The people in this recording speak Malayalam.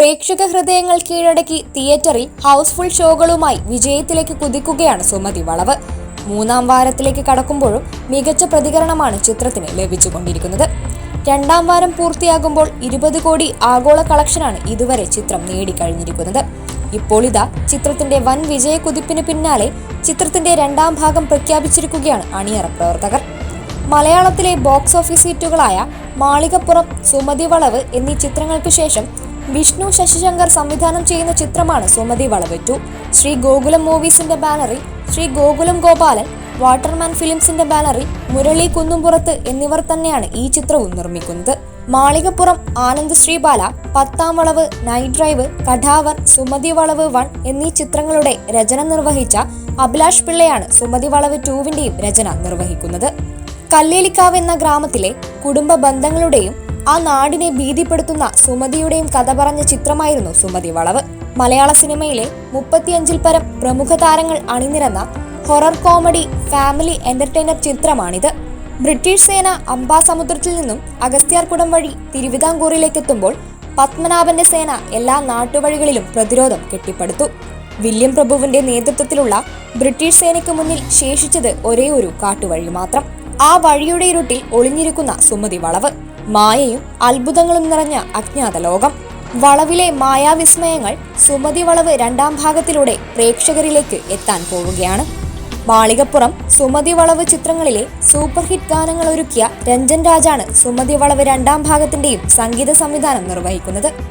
പ്രേക്ഷക ഹൃദയങ്ങൾ കീഴടക്കി തിയേറ്ററിൽ ഹൗസ്ഫുൾ ഷോകളുമായി വിജയത്തിലേക്ക് കുതിക്കുകയാണ് സുമതി വളവ്. മൂന്നാം വാരത്തിലേക്ക് കടക്കുമ്പോഴും മികച്ച പ്രതികരണമാണ് ചിത്രത്തിന് ലഭിച്ചുകൊണ്ടിരിക്കുന്നത്. രണ്ടാം വാരം പൂർത്തിയാകുമ്പോൾ ഇരുപത് കോടി ആഗോള കളക്ഷനാണ് ഇതുവരെ ചിത്രം നേടിക്കഴിഞ്ഞിരിക്കുന്നത്. ഇപ്പോൾ ഇതാ ചിത്രത്തിന്റെ വൻ വിജയ കുതിപ്പിന് പിന്നാലെ ചിത്രത്തിന്റെ രണ്ടാം ഭാഗം പ്രഖ്യാപിച്ചിരിക്കുകയാണ് അണിയറ പ്രവർത്തകർ. മലയാളത്തിലെ ബോക്സ് ഓഫീസ് ഹിറ്റുകളായ മാളികപ്പുറം സുമതി വളവ് എന്നീ ചിത്രങ്ങൾക്ക് ശേഷം വിഷ്ണു ശശിശങ്കർ സംവിധാനം ചെയ്യുന്ന ചിത്രമാണ് സുമതി വളവെറ്റു ശ്രീ ഗോകുലം മൂവീസിന്റെ ബാനറിൽ ശ്രീ ഗോകുലം ഗോപാലൻ വാട്ടർമാൻ ഫിലിംസിന്റെ ബാനറിൽ മുരളി കുന്നുംപുറത്ത് എന്നിവർ തന്നെയാണ് ഈ ചിത്രവും നിർമ്മിക്കുന്നത്. മാളികപ്പുറം ആനന്ദ് ശ്രീബാല പത്താം വളവ് നൈറ്റ് ഡ്രൈവ് കഠാവർ സുമതി വളവ് വൺ എന്നീ ചിത്രങ്ങളുടെ രചന നിർവഹിച്ച അഭിലാഷ് പിള്ളയാണ് സുമതി വളവ് ടൂവിന്റെയും രചന നിർവഹിക്കുന്നത്. കല്ലേലിക്കാവ് എന്ന ഗ്രാമത്തിലെ കുടുംബ ബന്ധങ്ങളുടെയും ആ നാടിനെ ഭീതിപ്പെടുത്തുന്ന സുമതിയുടെയും കഥ പറഞ്ഞ ചിത്രമായിരുന്നു സുമതി വളവ്. മലയാള സിനിമയിലെ മുപ്പത്തിയഞ്ചിൽ പരം പ്രമുഖ താരങ്ങൾ അണിനിരന്ന ഹൊറർ കോമഡി ഫാമിലി എന്റർടൈനർ ചിത്രമാണിത്. ബ്രിട്ടീഷ് സേന അംബാസമുദ്രത്തിൽ നിന്നും അഗസ്ത്യാർകുടം വഴി തിരുവിതാംകൂറിലേക്ക് എത്തുമ്പോൾ പത്മനാഭന്റെ സേന എല്ലാ നാട്ടുവഴികളിലും പ്രതിരോധം കെട്ടിപ്പടുത്തു. വില്യം പ്രഭുവിന്റെ നേതൃത്വത്തിലുള്ള ബ്രിട്ടീഷ് സേനയ്ക്ക് മുന്നിൽ ശേഷിച്ചത് ഒരേ ഒരു കാട്ടുവഴി മാത്രം. ആ വഴിയുടെ ഇരുട്ടിൽ ഒളിഞ്ഞിരിക്കുന്ന സുമതി വളവ്. മായയും അത്ഭുതങ്ങളും നിറഞ്ഞ അജ്ഞാത ലോകം. വളവിലെ മായാവിസ്മയങ്ങൾ സുമതി വളവ് രണ്ടാം ഭാഗത്തിലൂടെ പ്രേക്ഷകരിലേക്ക് എത്താൻ പോവുകയാണ്. മാളികപ്പുറം സുമതി വളവ് ചിത്രങ്ങളിലെ സൂപ്പർ ഹിറ്റ് ഗാനങ്ങൾ ഒരുക്കിയ രഞ്ജൻ രാജാണ് സുമതി വളവ് രണ്ടാം ഭാഗത്തിന്റെയും സംഗീത സംവിധാനം നിർവഹിക്കുന്നത്.